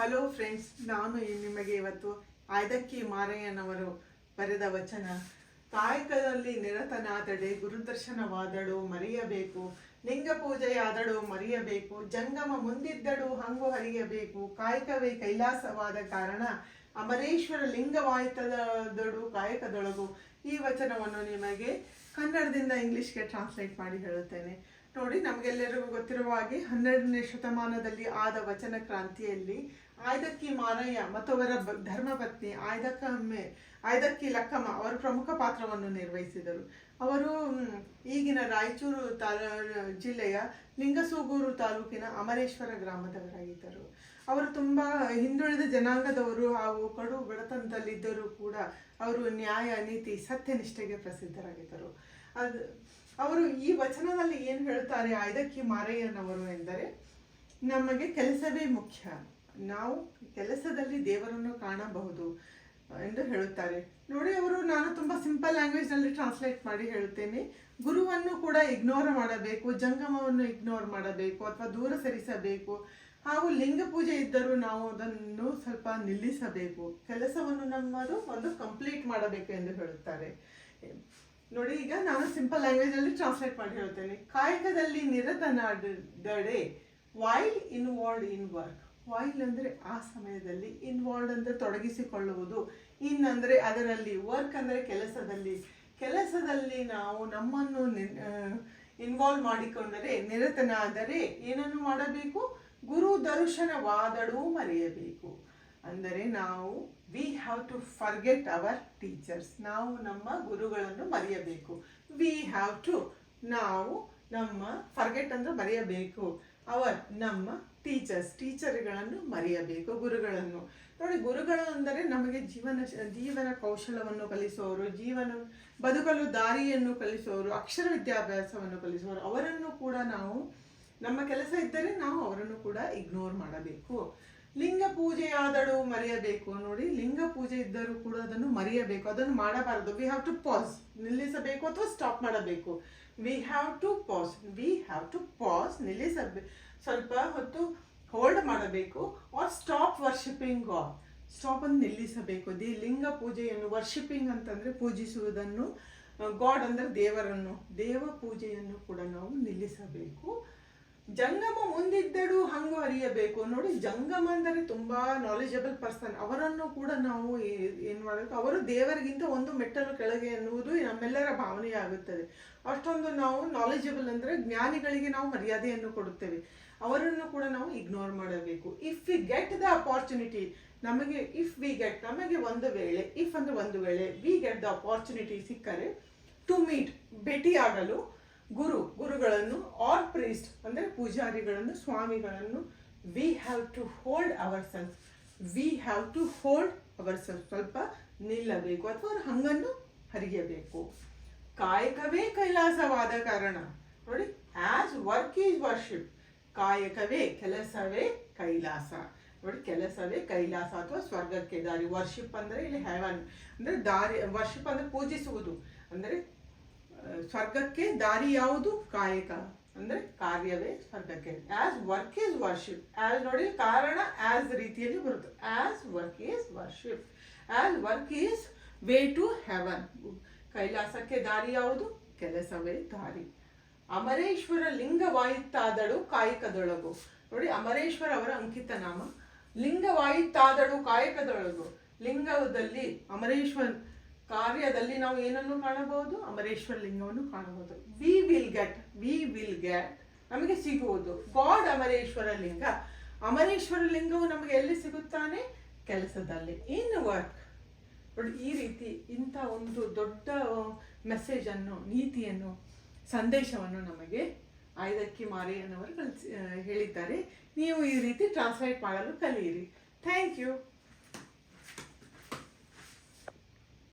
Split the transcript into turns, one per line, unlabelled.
Hello friends ನಾನು ನಿಮಗೆ ಇವತ್ತು ಆಯ್ದಕ್ಕಿ ಮಾರಯ್ಯನವರು ಬರೆದ ವಚನ. ಕಾಯಕದಲ್ಲಿ ನಿರತನಾದಡೆ ಗುರುದರ್ಶನವಾದಳು, ಮರೆಯಬೇಕು. ಲಿಂಗ ಪೂಜೆಯಾದಳು ಮರೆಯಬೇಕು. ಜಂಗಮ ಮುಂದಿದ್ದಳು, ಹಂಗು ಹರಿಯಬೇಕು. ಕಾಯಕವೇ ಕೈಲಾಸವಾದ ಕಾರಣ ಅಮರೇಶ್ವರ ಲಿಂಗವಾಯಿತದಡು ಕಾಯಕದೊಳಗು. ಈ ವಚನವನ್ನು ನಿಮಗೆ ಕನ್ನಡದಿಂದ ಇಂಗ್ಲಿಷ್ಗೆ ಟ್ರಾನ್ಸ್ಲೇಟ್ ಮಾಡಿ ಹೇಳುತ್ತೇನೆ. ನೋಡಿ, ನಮಗೆಲ್ಲರಿಗೂ ಗೊತ್ತಿರುವ ಹಾಗೆ ಹನ್ನೆರಡನೇ ಶತಮಾನದಲ್ಲಿ ಆದ ವಚನ ಕ್ರಾಂತಿಯಲ್ಲಿ ಆಯ್ದಕ್ಕಿ ಮಾರಯ್ಯ ಮತ್ತು ಅವರ ಬ- ಧರ್ಮಪತ್ನಿ ಆಯ್ದಕ್ಕಮ್ಮೆ ಆಯ್ದಕ್ಕಿ ಲಕ್ಕಮ್ಮ ಅವರು ಪ್ರಮುಖ ಪಾತ್ರವನ್ನು ನಿರ್ವಹಿಸಿದರು. ಅವರು ಈಗಿನ ರಾಯಚೂರು ತಾಲ, ಜಿಲ್ಲೆಯ ಲಿಂಗಸೂಗೂರು ತಾಲೂಕಿನ ಅಮರೇಶ್ವರ ಗ್ರಾಮದವರಾಗಿದ್ದರು. ಅವರು ತುಂಬ ಹಿಂದುಳಿದ ಜನಾಂಗದವರು ಹಾಗೂ ಕಡು ಬಡತನದಲ್ಲಿದ್ದರೂ ಕೂಡ ಅವರು ನ್ಯಾಯ, ನೀತಿ, ಸತ್ಯನಿಷ್ಠೆಗೆ ಪ್ರಸಿದ್ಧರಾಗಿದ್ದರು. ಅದು, ಅವರು ಈ ವಚನದಲ್ಲಿ ಏನು ಹೇಳುತ್ತಾರೆ ಆಯ್ದಕ್ಕಿ ಮಾರಯ್ಯನವರು ಎಂದರೆ, ನಮಗೆ ಕೆಲಸವೇ ಮುಖ್ಯ. ನಾವು ಕೆಲಸದಲ್ಲಿ ದೇವರನ್ನು ಕಾಣಬಹುದು ಎಂದು ಹೇಳುತ್ತಾರೆ. ನೋಡಿ, ಅವರು ನಾನು ತುಂಬ ಸಿಂಪಲ್ ಲ್ಯಾಂಗ್ವೇಜ್ನಲ್ಲಿ ಟ್ರಾನ್ಸ್ಲೇಟ್ ಮಾಡಿ ಹೇಳುತ್ತೇನೆ. ಗುರುವನ್ನು ಕೂಡ ಇಗ್ನೋರ್ ಮಾಡಬೇಕು, ಜಂಗಮವನ್ನು ಇಗ್ನೋರ್ ಮಾಡಬೇಕು, ಅಥವಾ ದೂರ ಸರಿಸಬೇಕು. ಹಾಗೂ ಲಿಂಗ ಪೂಜೆ ಇದ್ದರೂ ನಾವು ಅದನ್ನು ಸ್ವಲ್ಪ ನಿಲ್ಲಿಸಬೇಕು. ಕೆಲಸವನ್ನು ನಮ್ಮದು ಒಂದು ಕಂಪ್ಲೀಟ್ ಮಾಡಬೇಕು ಎಂದು ಹೇಳುತ್ತಾರೆ. ನೋಡಿ, ಈಗ ನಾನು ಸಿಂಪಲ್ ಲ್ಯಾಂಗ್ವೇಜ್ ಅಲ್ಲಿ ಟ್ರಾನ್ಸ್ಲೇಟ್ ಮಾಡಿ ಹೇಳ್ತೇನೆ ಕಾಯಕದಲ್ಲಿ ನಿರತನಾದಡೆ while involved in work while ಅಂದರೆ ಆ ಸಮಯದಲ್ಲಿ ಇನ್ವಾಲ್ವ್ ಅಂದರೆ ತೊಡಗಿಸಿಕೊಳ್ಳುವುದು. ಇನ್ ಅಂದ್ರೆ ಅದರಲ್ಲಿ ವರ್ಕ್ ಅಂದರೆ ಕೆಲಸದಲ್ಲಿ. ಕೆಲಸದಲ್ಲಿ ನಾವು ನಮ್ಮನ್ನು ಇನ್ವಾಲ್ವ್ ಮಾಡಿಕೊಂಡರೆ ನಿರತನಾದರೆ ಏನನ್ನು ಮಾಡಬೇಕು? ಗುರು ದರ್ಶನವಾದಡೂ ಮರೆಯಬೇಕು. ಅಂದರೆ ನಾವು we have to forget our teachers ನಾವು ನಮ್ಮ ಗುರುಗಳನ್ನು ಮರೆಯಬೇಕು. ವಿ ಹ್ಯಾವ್ ಟು ನಾವು ನಮ್ಮ ಫರ್ಗೆಟ್ ಅಂದ್ರೆ ಮರೆಯಬೇಕು. ಅವರ್ ನಮ್ಮ ಟೀಚರ್ಸ್ ಟೀಚರ್ಗಳನ್ನು ಮರೆಯಬೇಕು, ಗುರುಗಳನ್ನು. ನೋಡಿ, ಗುರುಗಳು ಅಂದರೆ ನಮಗೆ ಜೀವನ ಜೀವನ ಕೌಶಲವನ್ನು ಕಲಿಸುವವರು ಜೀವನ ಬದುಕಲು ದಾರಿಯನ್ನು ಕಲಿಸುವವರು ಅಕ್ಷರ ವಿದ್ಯಾಭ್ಯಾಸವನ್ನು ಕಲಿಸುವವರು ಅವರನ್ನು ಕೂಡ ನಾವು, ನಮ್ಮ ಕೆಲಸ ಇದ್ದರೆ ನಾವು ಅವರನ್ನು ಕೂಡ ಇಗ್ನೋರ್ ಮಾಡಬೇಕು. ಲಿಂಗ ಪೂಜೆಯಾದಳು ಮರೆಯಬೇಕು. ನೋಡಿ, ಲಿಂಗ ಪೂಜೆ ಇದ್ದರೂ ಕೂಡ ಅದನ್ನು ಮರೆಯಬೇಕು. ಅದನ್ನು ಮಾಡಬಾರದು. ವಿ ಹ್ಯಾವ್ ಟು ಪಾಸ್ ನಿಲ್ಲಿಸಬೇಕು ಅಥವಾ ಸ್ಟಾಪ್ ಮಾಡಬೇಕು. We have to pause we have to pause ನಿಲ್ಲಿಸಬೇಕು ಸ್ವಲ್ಪ ಹೊತ್ತು ಹೋಲ್ಡ್ ಮಾಡಬೇಕು or stop worshipping god stop ಅನ್ನು ನಿಲ್ಲಿಸಬೇಕು. ದಿ ಲಿಂಗ ಪೂಜೆಯನ್ನು ವರ್ಷಿಪಿಂಗ್ ಅಂತಂದರೆ ಪೂಜಿಸುವುದನ್ನು ಗಾಡ್ ಅಂದರೆ ದೇವರನ್ನು, ದೇವ ಪೂಜೆಯನ್ನು ಕೂಡ ನಾವು ನಿಲ್ಲಿಸಬೇಕು. ಜಂಗಮ ಮುಂದಿದ್ದಡು ಹಂಗು ಅರಿಯಬೇಕು. ನೋಡಿ ಜಂಗಮ ಅಂದರೆ ತುಂಬಾ ನಾಲೆಜಬಲ್ ಪರ್ಸನ್ ಅವರನ್ನು ಕೂಡ ನಾವು ಏನು ಏನ್ ಮಾಡಬೇಕು? ಅವರು ದೇವರಿಗಿಂತ ಒಂದು ಮೆಟ್ಟಲು ಕೆಳಗೆ ಎನ್ನುವುದು ನಮ್ಮೆಲ್ಲರ ಭಾವನೆಯಾಗುತ್ತದೆ ಅಷ್ಟೊಂದು ನಾವು ನಾಲೆಜಬಲ್ ಅಂದ್ರೆ ಜ್ಞಾನಿಗಳಿಗೆ ನಾವು ಮರ್ಯಾದೆಯನ್ನು ಕೊಡುತ್ತೇವೆ. ಅವರನ್ನು ಕೂಡ ನಾವು ಇಗ್ನೋರ್ ಮಾಡಬೇಕು. If we get the opportunity ನಮಗೆ ಇಫ್ ವಿ ಗೆಟ್ ನಮಗೆ ಒಂದು ವೇಳೆ ಇಫ್ ಅಂದ್ರೆ ಒಂದು ವೇಳೆ ವಿ ಗೆಟ್ ದ ಅಪಾರ್ಚುನಿಟಿ ಸಿಕ್ಕರೆ ಟು ಮೀಟ್ ಭೇಟಿಯಾಗಲು ಗುರು, ಗುರುಗಳನ್ನು ಆರ್ ಪ್ರೀಸ್ಟ್ ಅಂದರೆ ಪೂಜಾರಿಗಳನ್ನು, ಸ್ವಾಮಿಗಳನ್ನು we have to hold our self we have to hold our self ಸ್ವಲ್ಪ ನಿಲ್ಲಬೇಕು ಅಥವಾ ಅವ್ರ ಹಂಗನ್ನು ಹರಿಯಬೇಕು. ಕಾಯಕವೇ ಕೈಲಾಸವಾದ ಕಾರಣ. ನೋಡಿ ಆಸ್ ವರ್ಕ್ ಈಸ್ ವರ್ಷಿಪ್ ಕಾಯಕವೇ ಕೆಲಸವೇ ಕೈಲಾಸ. ನೋಡಿ, ಕೆಲಸವೇ ಕೈಲಾಸ ಅಥವಾ ಸ್ವರ್ಗಕ್ಕೆ ದಾರಿ. ವರ್ಷಿಪ್ ಅಂದ್ರೆ ಇಲ್ಲಿ ಹೆವನ್ ಅಂದ್ರೆ ದಾರಿ ವರ್ಷಿಪ್ ಅಂದ್ರೆ ಪೂಜಿಸುವುದು. ಅಂದ್ರೆ ಸ್ವರ್ಗಕ್ಕೆ ದಾರಿ ಯಾವುದು? ಕಾಯಕ. ಅಂದ್ರೆ ಕಾರ್ಯವೇ ಸ್ವರ್ಗಕ್ಕೆ. As work is worship as ನೋಡಿ, ಕಾರಣ ಆಸ್ ರೀತಿಯಲ್ಲಿ ಬರುತ್ತೆ. As work is worship as work is way to heaven ಕೈಲಾಸಕ್ಕೆ ದಾರಿ ಯಾವುದು? ಕೆಲಸವೇ ದಾರಿ. ಅಮರೇಶ್ವರ ಲಿಂಗವಾಯಿತಾದಳು ಕಾಯಕದೊಳಗು. ನೋಡಿ, ಅಮರೇಶ್ವರ ಅವರ ಅಂಕಿತ ನಾಮ. ಲಿಂಗವಾಯಿತಾದಳು ಕಾಯಕದೊಳಗು. ಲಿಂಗದಲ್ಲಿ ಅಮರೇಶ್ವರ್ ಕಾರ್ಯದಲ್ಲಿ ನಾವು ಏನನ್ನು ಕಾಣಬಹುದು? ಅಮರೇಶ್ವರ ಲಿಂಗವನ್ನು ಕಾಣಬಹುದು. We will get we will get ನಮಗೆ ಸಿಗುವುದು. ಗಾಡ್ ಅಮರೇಶ್ವರ ಲಿಂಗ. ಅಮರೇಶ್ವರ ಲಿಂಗವು ನಮಗೆ ಎಲ್ಲಿ ಸಿಗುತ್ತಾನೆ? ಕೆಲಸದಲ್ಲಿ. ಇನ್ ವರ್ಕ್ ಈ ರೀತಿ ಇಂಥ ಒಂದು ದೊಡ್ಡ ಮೆಸೇಜ್ ಅನ್ನು, ನೀತಿಯನ್ನು, ಸಂದೇಶವನ್ನು ನಮಗೆ ಆಯ್ದಕ್ಕಿ ಮಾರಿಯನ್ನವರು ಕಲಿಸಿ ಹೇಳಿದ್ದಾರೆ. ನೀವು ಈ ರೀತಿ ಟ್ರಾನ್ಸ್ಲೇಟ್ ಮಾಡಲು ಕಲಿಯಿರಿ. Thank you